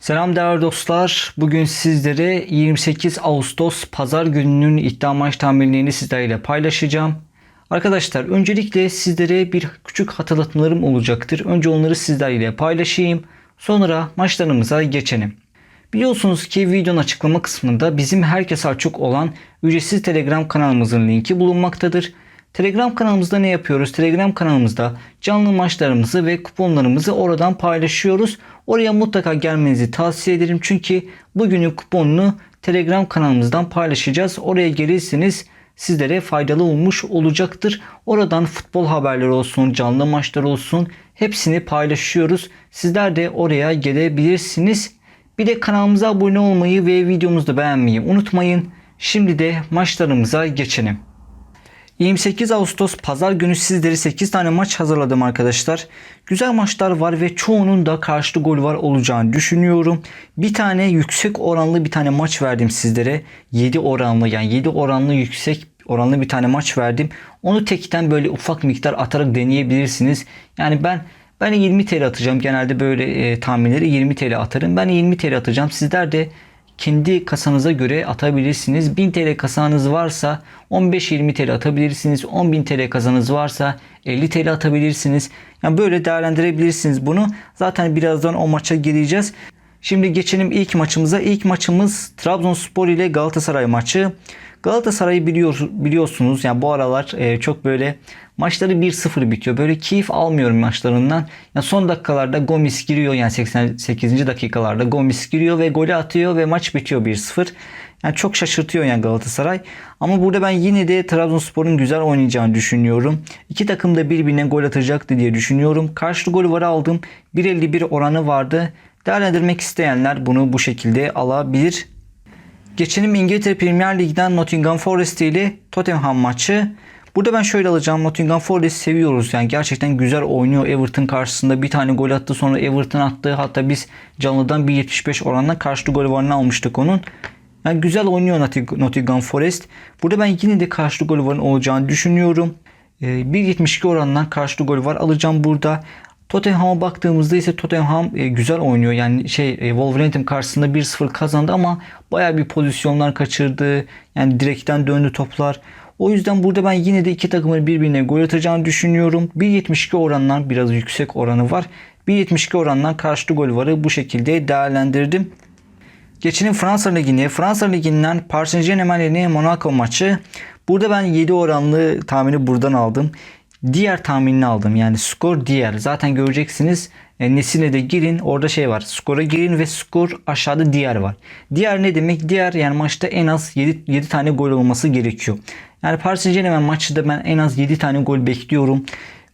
Selam değerli dostlar. Bugün sizlere 28 Ağustos Pazar gününün iddia maç tahminlerini sizlerle paylaşacağım. Arkadaşlar öncelikle sizlere bir küçük hatırlatmalarım olacaktır. Önce onları sizlerle paylaşayım. Sonra maçlarımıza geçelim. Biliyorsunuz ki videonun açıklama kısmında bizim herkese açık olan ücretsiz Telegram kanalımızın linki bulunmaktadır. Telegram kanalımızda ne yapıyoruz? Telegram kanalımızda canlı maçlarımızı ve kuponlarımızı oradan paylaşıyoruz. Oraya mutlaka gelmenizi tavsiye ederim. Çünkü bugünün kuponunu Telegram kanalımızdan paylaşacağız. Oraya gelirseniz sizlere faydalı olmuş olacaktır. Oradan futbol haberleri olsun, canlı maçlar olsun hepsini paylaşıyoruz. Sizler de oraya gelebilirsiniz. Bir de kanalımıza abone olmayı ve videomuzu beğenmeyi unutmayın. Şimdi de maçlarımıza geçelim. 28 Ağustos pazar günü sizlere 8 tane maç hazırladım arkadaşlar. Güzel maçlar var ve çoğunun da karşılıklı gol var olacağını düşünüyorum. Bir tane yüksek oranlı bir tane maç verdim sizlere. 7 oranlı yani 7 oranlı yüksek oranlı bir tane maç verdim. Onu tekten böyle ufak miktar atarak deneyebilirsiniz. Yani ben ben 20 TL atacağım. Genelde böyle e, tahminleri 20 TL atarım. Ben 20 TL atacağım. Sizler de kendi kasanıza göre atabilirsiniz. 1000 TL kasanız varsa 15-20 TL atabilirsiniz. 10.000 TL kasanız varsa 50 TL atabilirsiniz. Yani böyle değerlendirebilirsiniz bunu. Zaten birazdan o maça gireceğiz. Şimdi geçelim ilk maçımıza. İlk maçımız Trabzonspor ile Galatasaray maçı. Galatasaray'ı biliyor, biliyorsunuz yani bu aralar e, çok böyle maçları 1-0 bitiyor. Böyle keyif almıyorum maçlarından. Yani son dakikalarda Gomis giriyor yani 88. dakikalarda Gomis giriyor ve golü atıyor ve maç bitiyor 1-0. Yani çok şaşırtıyor yani Galatasaray. Ama burada ben yine de Trabzonspor'un güzel oynayacağını düşünüyorum. İki takım da birbirine gol atacaktı diye düşünüyorum. Karşılığı golü var aldım. 1.51 oranı vardı. Değerlendirmek isteyenler bunu bu şekilde alabilir. Geçelim İngiltere Premier Lig'den Nottingham Forest ile Tottenham maçı. Burada ben şöyle alacağım. Nottingham Forest seviyoruz. Yani gerçekten güzel oynuyor. Everton karşısında bir tane gol attı. Sonra Everton attı. Hatta biz canlıdan 1.75 oranla karşılığı gol varını almıştık onun. Yani güzel oynuyor Nottingham Forest. Burada ben yine de karşılığı gol varın olacağını düşünüyorum. 1.72 oranından karşılığı gol var alacağım burada. Tottenham'a baktığımızda ise Tottenham e, güzel oynuyor. Yani şey e, Wolverhampton karşısında 1-0 kazandı ama baya bir pozisyonlar kaçırdı. Yani direkten döndü toplar. O yüzden burada ben yine de iki takımın birbirine gol atacağını düşünüyorum. 1.72 oranlar biraz yüksek oranı var. 1.72 orandan karşılığı gol varı bu şekilde değerlendirdim. Geçelim Fransa Ligi'ne. Fransa Ligi'nden Paris Saint Monaco maçı. Burada ben 7 oranlı tahmini buradan aldım diğer tahminini aldım. Yani skor diğer. Zaten göreceksiniz e, nesine de girin. Orada şey var. Skora girin ve skor aşağıda diğer var. Diğer ne demek? Diğer yani maçta en az 7, 7 tane gol olması gerekiyor. Yani Paris Saint Germain maçta ben en az 7 tane gol bekliyorum.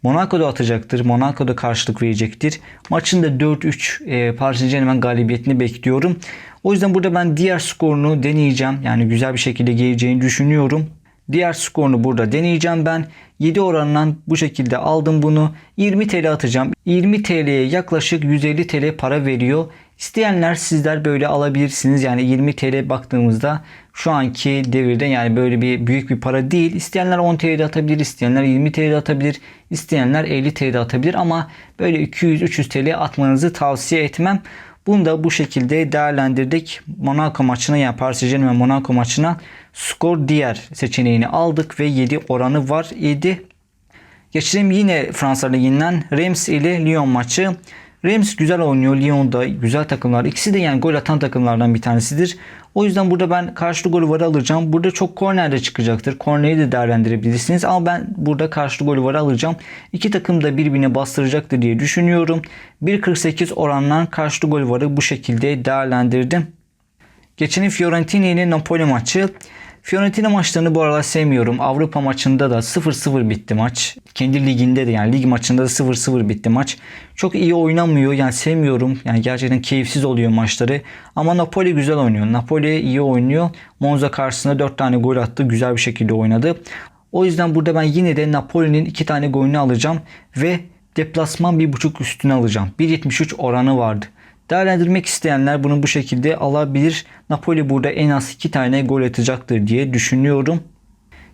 Monaco da atacaktır. Monaco da karşılık verecektir. Maçın da 4-3 e, Paris Saint Germain galibiyetini bekliyorum. O yüzden burada ben diğer skorunu deneyeceğim. Yani güzel bir şekilde geleceğini düşünüyorum. Diğer skorunu burada deneyeceğim ben. 7 oranından bu şekilde aldım bunu. 20 TL atacağım. 20 TL'ye yaklaşık 150 TL para veriyor. İsteyenler sizler böyle alabilirsiniz. Yani 20 TL baktığımızda şu anki devirde yani böyle bir büyük bir para değil. İsteyenler 10 TL atabilir, isteyenler 20 TL atabilir, isteyenler 50 TL atabilir ama böyle 200-300 TL atmanızı tavsiye etmem. Bunu da bu şekilde değerlendirdik. Monaco maçına yani Paris Saint Germain Monaco maçına skor diğer seçeneğini aldık ve 7 oranı var 7. Geçelim yine Fransa Ligi'nden Reims ile Lyon maçı. Reims güzel oynuyor. Lyon da güzel takımlar. İkisi de yani gol atan takımlardan bir tanesidir. O yüzden burada ben karşılığı golü var alacağım. Burada çok kornerde çıkacaktır. Korneri de değerlendirebilirsiniz. Ama ben burada karşılığı golü var alacağım. İki takım da birbirine bastıracaktır diye düşünüyorum. 1.48 orandan karşılığı golü varı bu şekilde değerlendirdim. Geçelim Fiorentina ile Napoli maçı. Fiorentina maçlarını bu aralar sevmiyorum. Avrupa maçında da 0-0 bitti maç. Kendi liginde de yani lig maçında da 0-0 bitti maç. Çok iyi oynamıyor yani sevmiyorum. Yani gerçekten keyifsiz oluyor maçları. Ama Napoli güzel oynuyor. Napoli iyi oynuyor. Monza karşısında 4 tane gol attı. Güzel bir şekilde oynadı. O yüzden burada ben yine de Napoli'nin 2 tane golünü alacağım. Ve deplasman 1.5 üstüne alacağım. 1.73 oranı vardı. Değerlendirmek isteyenler bunu bu şekilde alabilir. Napoli burada en az 2 tane gol atacaktır diye düşünüyorum.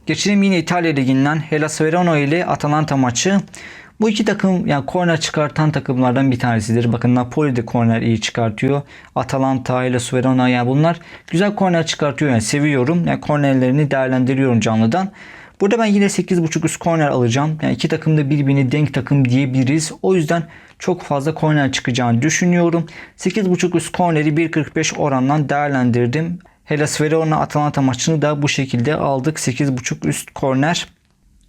Geçelim yine İtalya Ligi'nden Hellas Verona ile Atalanta maçı. Bu iki takım yani korner çıkartan takımlardan bir tanesidir. Bakın Napoli de korner iyi çıkartıyor. Atalanta ile Verona yani bunlar güzel korner çıkartıyor. Yani seviyorum. Yani kornerlerini değerlendiriyorum canlıdan. Burada ben yine 8.5 üst korner alacağım. Yani iki takım da birbirini denk takım diyebiliriz. O yüzden çok fazla korner çıkacağını düşünüyorum. 8.5 üst korneri 1.45 orandan değerlendirdim. Hellas Verona Atalanta maçını da bu şekilde aldık. 8.5 üst korner.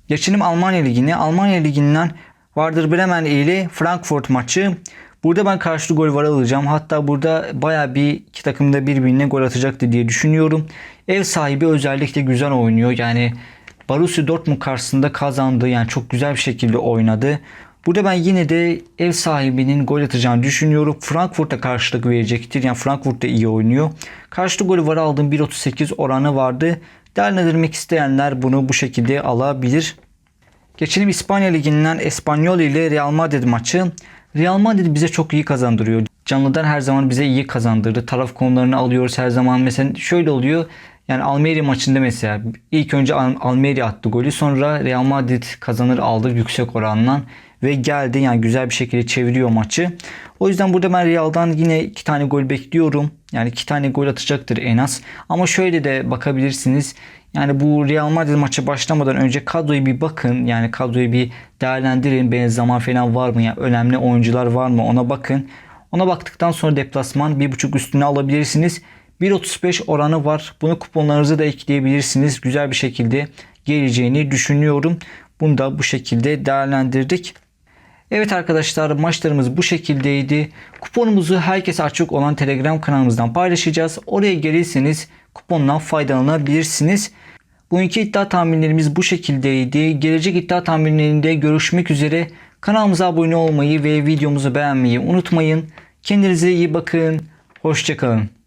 Geçelim Almanya Ligi'ne. Almanya Ligi'nden Werder Bremen ile Frankfurt maçı. Burada ben karşılığı gol var alacağım. Hatta burada baya bir iki takım da birbirine gol atacaktı diye düşünüyorum. Ev sahibi özellikle güzel oynuyor. Yani Borussia Dortmund karşısında kazandı. Yani çok güzel bir şekilde oynadı. Burada ben yine de ev sahibinin gol atacağını düşünüyorum. Frankfurt'a karşılık verecektir. Yani Frankfurt da iyi oynuyor. Karşılık golü var aldığım 1.38 oranı vardı. Değerlendirmek isteyenler bunu bu şekilde alabilir. Geçelim İspanya Ligi'nden Espanyol ile Real Madrid maçı. Real Madrid bize çok iyi kazandırıyor. Canlıdan her zaman bize iyi kazandırdı. Taraf konularını alıyoruz her zaman. Mesela şöyle oluyor. Yani Almeria maçında mesela ilk önce Al- Almeria attı golü. Sonra Real Madrid kazanır aldı yüksek oranla. Ve geldi yani güzel bir şekilde çeviriyor maçı. O yüzden burada ben Real'dan yine iki tane gol bekliyorum. Yani iki tane gol atacaktır en az. Ama şöyle de bakabilirsiniz. Yani bu Real Madrid maçı başlamadan önce kadroyu bir bakın. Yani kadroyu bir değerlendirin. Benzema falan var mı? Yani önemli oyuncular var mı? Ona bakın. Ona baktıktan sonra deplasman 1.5 üstüne alabilirsiniz. 1.35 oranı var. Bunu kuponlarınıza da ekleyebilirsiniz. Güzel bir şekilde geleceğini düşünüyorum. Bunu da bu şekilde değerlendirdik. Evet arkadaşlar maçlarımız bu şekildeydi. Kuponumuzu herkese açık olan Telegram kanalımızdan paylaşacağız. Oraya gelirseniz kupondan faydalanabilirsiniz. Bugünkü iddia tahminlerimiz bu şekildeydi. Gelecek iddia tahminlerinde görüşmek üzere. Kanalımıza abone olmayı ve videomuzu beğenmeyi unutmayın. Kendinize iyi bakın. Hoşçakalın.